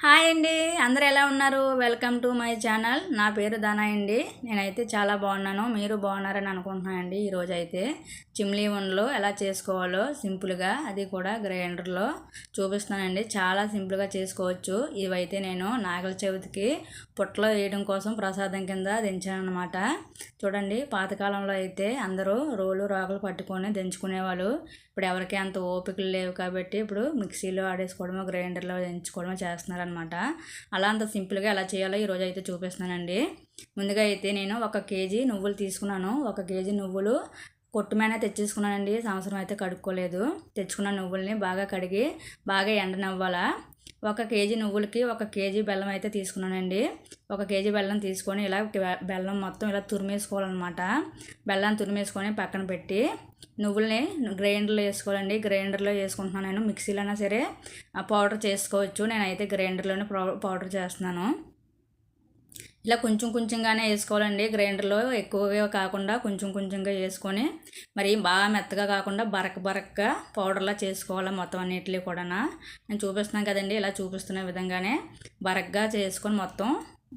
Hi అండి. అందరు ఎలా ఉన్నారు? Welcome to my channel. నా పేరు ధనా అండి. నేనైతే చాలా బాగున్నాను. మీరు బాగున్నారని అనుకుంటున్నానండి ఈరోజు అయితే చిమ్లీ వండలు ఎలా చేసుకోవాలో సింపుల్గా అది కూడా గ్రైండర్లో చూపిస్తానండి చాలా సింపుల్గా చేసుకోవచ్చు. ఇవైతే నేను నాగల చవితికి పుట్టలో వేయడం కోసం ప్రసాదం కింద దించాను చూడండి పాతకాలంలో అయితే అందరూ రోలు రాకులు పట్టుకొని దించుకునేవాళ్ళు. ఇప్పుడు ఎవరికి అంత ఓపికలు లేవు కాబట్టి ఇప్పుడు మిక్సీలో ఆడేసుకోవడమో గ్రైండర్లో దించుకోవడమో అనమాట. అలా అంత సింపుల్గా ఎలా చేయాలో ఈరోజు అయితే చూపిస్తున్నానండి. ముందుగా అయితే నేను ఒక కేజీ నువ్వులు తీసుకున్నాను. ఒక కేజీ నువ్వులు కొట్టుమైనా తెచ్చేసుకున్నానండి. సంవత్సరం అయితే కడుక్కోలేదు. తెచ్చుకున్న నువ్వుల్ని బాగా కడిగి బాగా ఎండనవ్వాలా ఒక కేజీ నువ్వులకి ఒక కేజీ బెల్లం అయితే తీసుకున్నానండి. ఒక కేజీ బెల్లం తీసుకొని ఇలా బెల్లం మొత్తం ఇలా తురిమేసుకోవాలన్నమాట. బెల్లం తురిమేసుకొని పక్కన పెట్టి నువ్వుల్ని గ్రైండర్లో వేసుకోవాలండి. గ్రైండర్లో వేసుకుంటున్నాను నేను. మిక్సీలో అయినా సరే పౌడర్ చేసుకోవచ్చు. నేనైతే గ్రైండర్లోనే పౌడర్ చేస్తున్నాను. ఇలా కొంచెం కొంచెంగానే వేసుకోవాలండి. గ్రైండర్లో ఎక్కువగా కాకుండా కొంచెం కొంచెంగా వేసుకొని మరి బాగా మెత్తగా కాకుండా బరక బరకగా పౌడర్లా చేసుకోవాలి మొత్తం అన్నిటిలో కూడా నేను చూపిస్తున్నాను కదండి ఇలా చూపిస్తున్న విధంగానే బరకగా చేసుకొని మొత్తం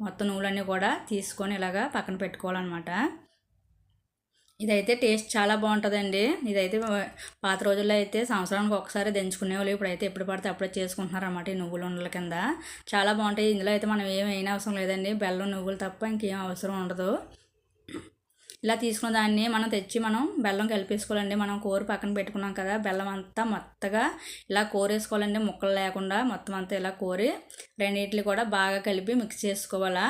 మొత్తం నువ్వులన్నీ కూడా తీసుకొని ఇలాగా పక్కన పెట్టుకోవాలన్నమాట. ఇదైతే టేస్ట్ చాలా బాగుంటుందండి. ఇదైతే పాత రోజుల్లో అయితే సంవత్సరానికి ఒకసారి దంచుకునేవాళ్ళు. ఇప్పుడైతే ఎప్పుడు పడితే అప్పుడే చేసుకుంటున్నారు అన్నమాట ఈ నువ్వుల ఉండల కింద. చాలా బాగుంటాయి. ఇందులో అయితే మనం ఏమైనా అవసరం లేదండి. బెల్లం నువ్వులు తప్ప ఇంకేం అవసరం ఉండదు. ఇలా తీసుకున్న దాన్ని మనం తెచ్చి మనం బెల్లం కలిపేసుకోవాలండి. మనం కూర పక్కన పెట్టుకున్నాం కదా బెల్లం అంతా మొత్తగా ఇలా కోరేసుకోవాలండి. ముక్కలు లేకుండా మొత్తం అంతా ఇలా కోరి రెండింటిని కూడా బాగా కలిపి మిక్స్ చేసుకోవాలా.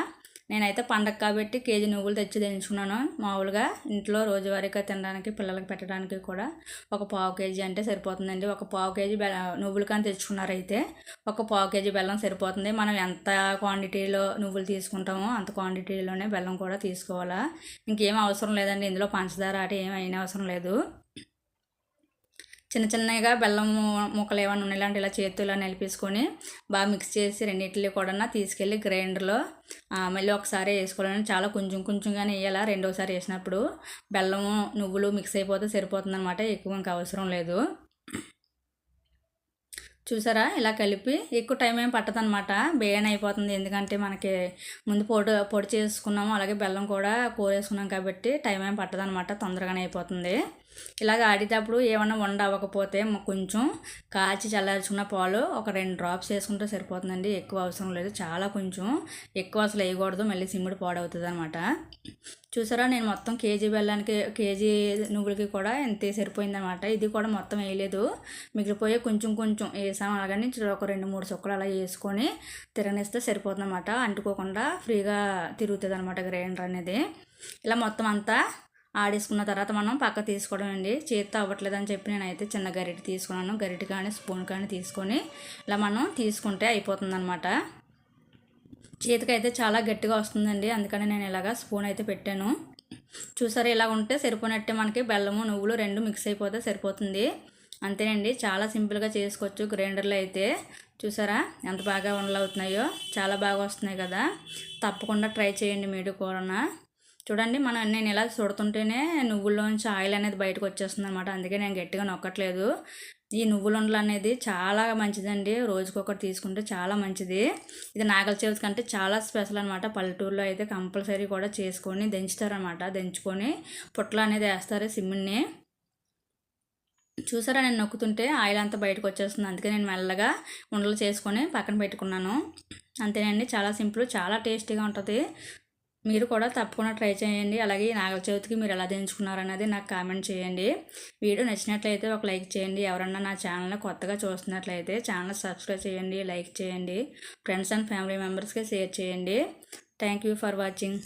నేనైతే పండగ కాబట్టి కేజీ నువ్వులు తెచ్చి తెంచుకున్నాను మామూలుగా ఇంట్లో రోజువారీగా తినడానికి పిల్లలకి పెట్టడానికి కూడా ఒక పావు కేజీ అంటే సరిపోతుందండి. ఒక పావు కేజీ బెల్ల నువ్వులు కానీ తెచ్చుకున్నారైతే ఒక పావు కేజీ బెల్లం సరిపోతుంది. మనం ఎంత క్వాంటిటీలో నువ్వులు తీసుకుంటామో అంత క్వాంటిటీలోనే బెల్లం కూడా తీసుకోవాలా. ఇంకేం అవసరం లేదండి. ఇందులో పంచదార అటు ఏమైనా అవసరం లేదు. చిన్న చిన్నగా బెల్లం ముక్కలు ఏమైనా ఉన్నాయి ఇలాంటి ఇలా చేతితో ఇలా నిలిపేసుకొని బాగా మిక్స్ చేసి రెండింటిని కూడా తీసుకెళ్ళి గ్రైండర్లో మళ్ళీ ఒకసారి వేసుకోవాలని చాలా కొంచెం కొంచెంగానే వేయాలా? రెండోసారి వేసినప్పుడు బెల్లము నువ్వులు మిక్స్ అయిపోతే సరిపోతుంది అనమాట ఎక్కువ ఇంకా అవసరం లేదు. చూసారా? ఇలా కలిపి ఎక్కువ టైం ఏం పట్టదనమాట బేయన్ అయిపోతుంది ఎందుకంటే మనకి ముందు పొడి పొడి చేసుకున్నాము అలాగే బెల్లం కూడా కోరేసుకున్నాం కాబట్టి టైం ఏం పట్టదనమాట తొందరగానే అయిపోతుంది. ఇలాగ ఆడేటప్పుడు ఏమన్నా వండ అవ్వకపోతే కొంచెం కాచి చల్లార్చుకున్న పాలు ఒక రెండు డ్రాప్స్ వేసుకుంటే సరిపోతుందండి. ఎక్కువ అవసరం లేదు. చాలా కొంచెం ఎక్కువ అసలు వేయకూడదు. మళ్ళీ సిమ్మిడి పాడవుతుంది అనమాట చూసారా? నేను మొత్తం కేజీ బెల్లానికి కేజీ నువ్వులకి కూడా ఎంత సరిపోయిందనమాట ఇది కూడా మొత్తం వేయలేదు. మిగిలిపోయే కొంచెం కొంచెం వేసాం. అలాగని ఒక రెండు మూడు చుక్కలు అలా వేసుకొని తిరగనిస్తే సరిపోతుంది అనమాట అంటుకోకుండా ఫ్రీగా తిరుగుతుంది అనమాట గ్రైండర్ అనేది. ఇలా మొత్తం అంతా ఆడేసుకున్న తర్వాత మనం పక్క తీసుకోవడం అండి. చేతితో అవ్వట్లేదని చెప్పి నేనైతే చిన్న గరిటె తీసుకున్నాను. గరిటె కానీ స్పూన్ కానీ తీసుకొని ఇలా మనం తీసుకుంటే అయిపోతుందన్నమాట. చేతికైతే చాలా గట్టిగా వస్తుందండి. అందుకని నేను ఇలాగా స్పూన్ అయితే పెట్టాను. చూసారా ఇలా ఉంటే సరిపోయినట్టే మనకి. బెల్లము నువ్వులు రెండు మిక్స్ అయిపోతే సరిపోతుంది. అంతేనండి. చాలా సింపుల్గా చేసుకోవచ్చు గ్రైండర్లో అయితే. చూసారా ఎంత బాగా ఉండలు అవుతున్నాయో. చాలా బాగా వస్తున్నాయి కదా. తప్పకుండా ట్రై చేయండి మీరు కూరన. చూడండి మనం నేను ఇలా చూడుతుంటేనే నువ్వుల్లోంచి ఆయిల్ అనేది బయటకు వచ్చేస్తుంది అనమాట అందుకే నేను గట్టిగా నొక్కట్లేదు. ఈ నువ్వులుండలు అనేది చాలా మంచిదండి. రోజుకొకటి తీసుకుంటే చాలా మంచిది. ఇది నాగల చేతి కంటే చాలా స్పెషల్ అనమాట పల్లెటూరులో అయితే కంపల్సరీ కూడా చేసుకొని దంచుతారనమాట దంచుకొని పుట్టలు అనేది వేస్తారు సిమ్ని చూసారా నేను నొక్కుతుంటే ఆయిల్ అంతా బయటకు వచ్చేస్తుంది. అందుకే నేను మెల్లగా ఉండలు చేసుకొని పక్కన పెట్టుకున్నాను. అంతేనండి. చాలా సింపుల్ చాలా టేస్టీగా ఉంటుంది. మీరు కూడా తప్పకుండా ట్రై చేయండి. అలాగే నాగల చవితికి మీరు ఎలా దించుకున్నారన్నది నాకు కామెంట్ చేయండి. వీడియో నచ్చినట్లయితే ఒక లైక్ చేయండి. ఎవరన్నా నా ఛానల్ని కొత్తగా చూస్తున్నట్లయితే ఛానల్ సబ్స్క్రైబ్ చేయండి లైక్ చేయండి. ఫ్రెండ్స్ అండ్ ఫ్యామిలీ మెంబర్స్కి షేర్ చేయండి. Thank you for watching.